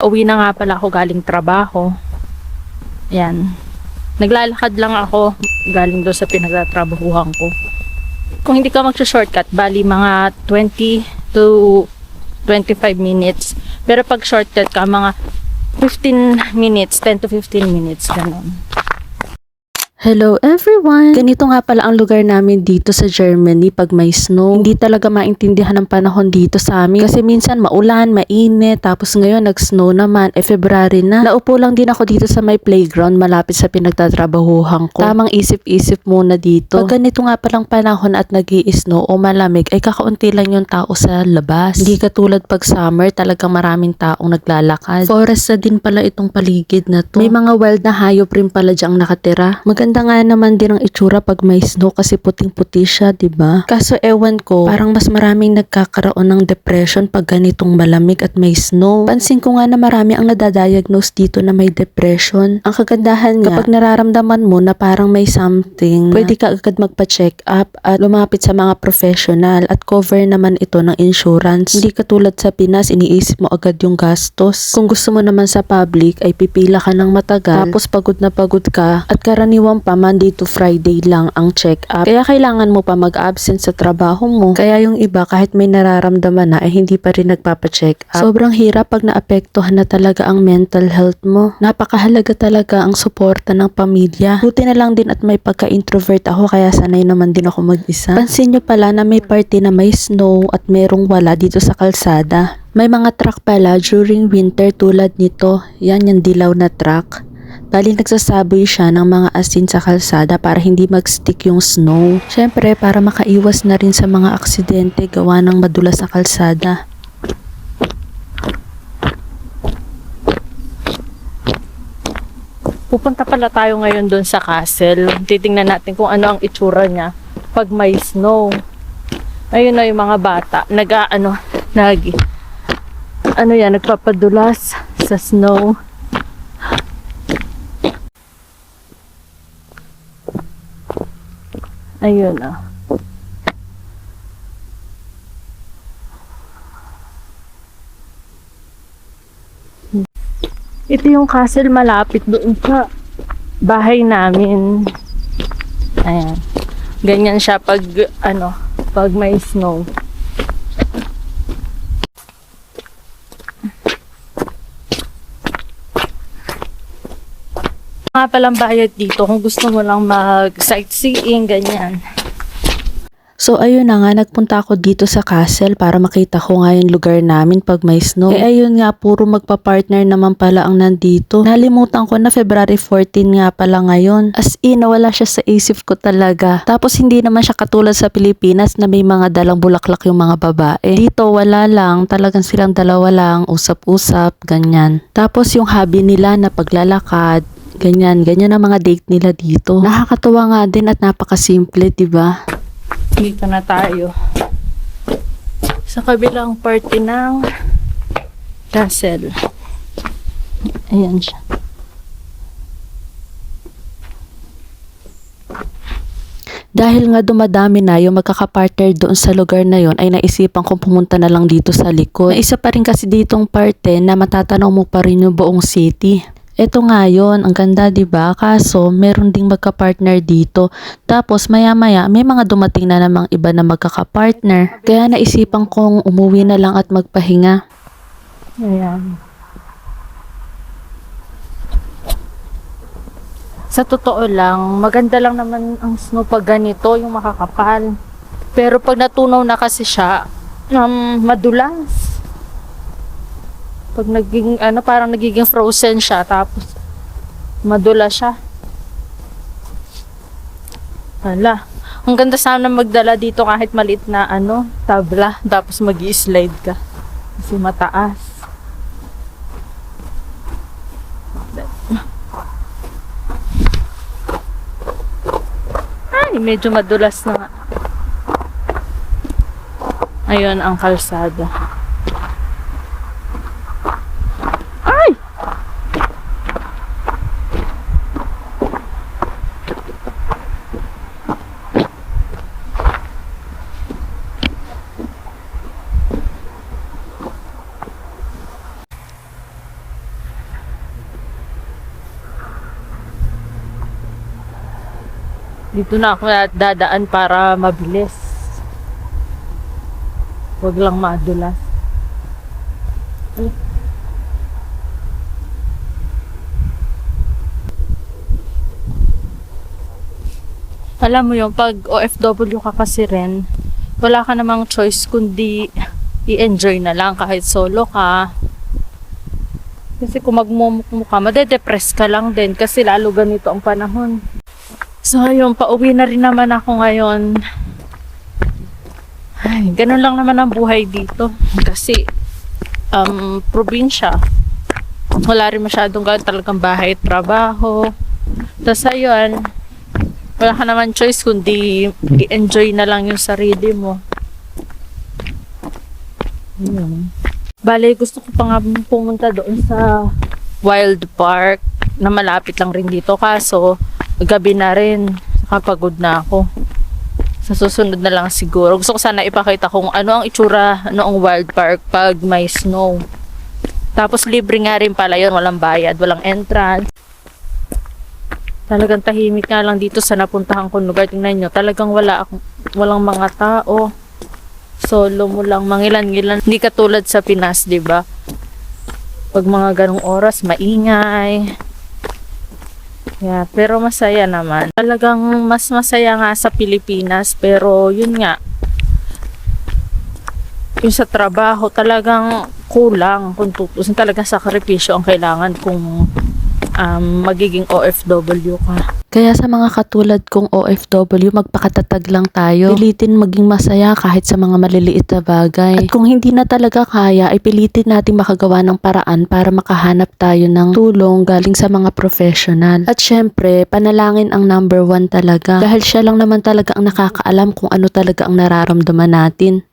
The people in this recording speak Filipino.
Uwi na nga pala ako galing trabaho. Yan. Naglalakad lang ako galing doon sa pinagtatrabahuhan ko. Kung hindi ka mag-shortcut, bali mga 20 to 25 minutes. Pero pag shortcut ka, mga 15 minutes, 10 to 15 minutes, ganun. Hello everyone! Ganito nga pala ang lugar namin dito sa Germany pag may snow. Hindi talaga maintindihan ang panahon dito sa amin kasi minsan maulan, mainit, tapos ngayon nag-snow naman, eh February na. Naupo lang din ako dito sa may playground malapit sa pinagtatrabahuhan ko. Tamang isip-isip muna dito. Pag ganito nga palang panahon at nag snow o malamig, ay kakaunti lang yung tao sa labas. Hindi katulad pag summer, talagang maraming taong naglalakad. Forest na din pala itong paligid na to. May mga wild na hayop rin pala dyang nakatira. Maganda nga naman din ang itsura pag may snow kasi puting-puti siya, 'di ba? Kaso ewan ko, parang mas maraming nagkakaroon ng depression pag ganitong malamig at may snow. Pansin ko nga na marami ang nadadiagnose dito na may depression. Ang kagandahan nga, kapag nararamdaman mo na parang may something, pwede ka agad magpa-check up at lumapit sa mga professional at cover naman ito ng insurance. Hindi katulad sa Pinas, iniisip mo agad yung gastos. Kung gusto mo naman sa public, ay pipila ka ng matagal, tapos pagod na pagod ka, at karaniwan pa Monday to Friday lang ang check-up. Kaya kailangan mo pa mag-absent sa trabaho mo. Kaya yung iba kahit may nararamdaman na ay hindi pa rin nagpapa-check up. Sobrang hirap pag naapektuhan na talaga ang mental health mo. Napakahalaga talaga ang suporta ng pamilya. Buti na lang din at may pagka-introvert ako kaya sanay naman din ako mag-isa. Pansin nyo pala na may party na may snow at merong wala dito sa kalsada. May mga truck pala during winter tulad nito. Yan yung dilaw na truck. Bali nagsasaboy siya ng mga asin sa kalsada para hindi mag-stick yung snow. Syempre para makaiwas na rin sa mga aksidente gawa ng madulas sa kalsada. Pupunta pala tayo ngayon doon sa castle. Titingnan natin kung ano ang itsura niya pag may snow. Ayun na yung mga bata. Nag, ano, nag, ano yan, nagpapadulas sa snow. Ayun ah. Ito yung castle malapit doon sa bahay namin. Ayan. Ganyan siya pag ano, pag may snow. Mga palang bayad dito kung gusto mo lang mag sightseeing, ganyan. So ayun na nga, nagpunta ako dito sa castle para makita ko nga yung lugar namin pag may snow. Eh ayun nga, puro magpa-partner naman pala ang nandito. Nalimutan ko na February 14 nga pala ngayon. As in, wala siya sa isip ko talaga. Tapos hindi naman siya katulad sa Pilipinas na may mga dalang bulaklak yung mga babae. Dito wala lang, talagang silang dalawa lang, usap-usap, ganyan. Tapos yung hobby nila na paglalakad, Ganyan, ganyan ang mga date nila dito. Nakakatuwa nga din at napakasimple, 'di ba? Dito na tayo. Sa kabilang party ng castle. Ayan siya. Dahil nga dumadami na yung magkakapartner doon sa lugar na yon ay naisipan kong pumunta na lang dito sa likod. Isa pa rin kasi ditong parte na matatanaw mo pa rin yung buong city. Ito nga yun, ang ganda ba? Kaso meron ding magka-partner dito. Tapos maya-maya may mga dumating na namang iba na magkaka-partner. Kaya naisipan kong umuwi na lang at magpahinga. Ayan. Sa totoo lang, maganda lang naman ang snow pag ganito, yung makakapal. Pero pag natunaw na kasi siya, um, madulas. Pag naging, ano, parang nagiging frozen siya, tapos madulas siya. Hala. Ang ganda sana magdala dito kahit maliit na ano, tabla, tapos mag slide ka. Kasi mataas. Ay, medyo madulas na nga. Ayun ang kalsada. Dito na ako dadaan para mabilis. Huwag lang madulas. Alam mo yung pag OFW ka kasi rin, wala ka namang choice kundi i-enjoy na lang kahit solo ka. Kasi kung magmumukmo ka, madedepress ka lang din kasi lalo ganito ang panahon. So ayun, pauwi na rin naman ako ngayon. Ay, ganun lang naman ang buhay dito. Kasi, um, probinsya. Wala rin masyadong ganun talagang bahay trabaho. Tapos ayun, wala ka naman choice kundi i-enjoy na lang yung sarili mo. Ayun. Bale, gusto ko pa nga pumunta doon sa Wild Park na malapit lang rin dito. Kaso, gabi na rin. Kapagod na ako. Sa susunod na lang siguro. Gusto ko sana ipakita kung ano ang itsura noong Wild Park pag may snow. Tapos libre nga rin pala yun. Walang bayad, walang entrance. Talagang tahimik nga lang dito sa napuntahan kong lugar. Tingnan nyo, talagang wala akong, walang mga tao. Solo mo lang, mangilan-ngilan. Hindi katulad sa Pinas, di ba? Pag mga ganong oras, maingay. Yeah, pero masaya naman. Talagang mas masaya nga sa Pilipinas, pero yun nga, yung sa trabaho, talagang kulang kung tutusin. Talagang sakripisyo ang kailangan kung um, magiging OFW ka. Kaya sa mga katulad kong OFW, magpakatatag lang tayo. Pilitin maging masaya kahit sa mga maliliit na bagay. At kung hindi na talaga kaya, ay pilitin natin makagawa ng paraan para makahanap tayo ng tulong galing sa mga professional. At syempre, panalangin ang number one talaga. Dahil siya lang naman talaga ang nakakaalam kung ano talaga ang nararamdaman natin.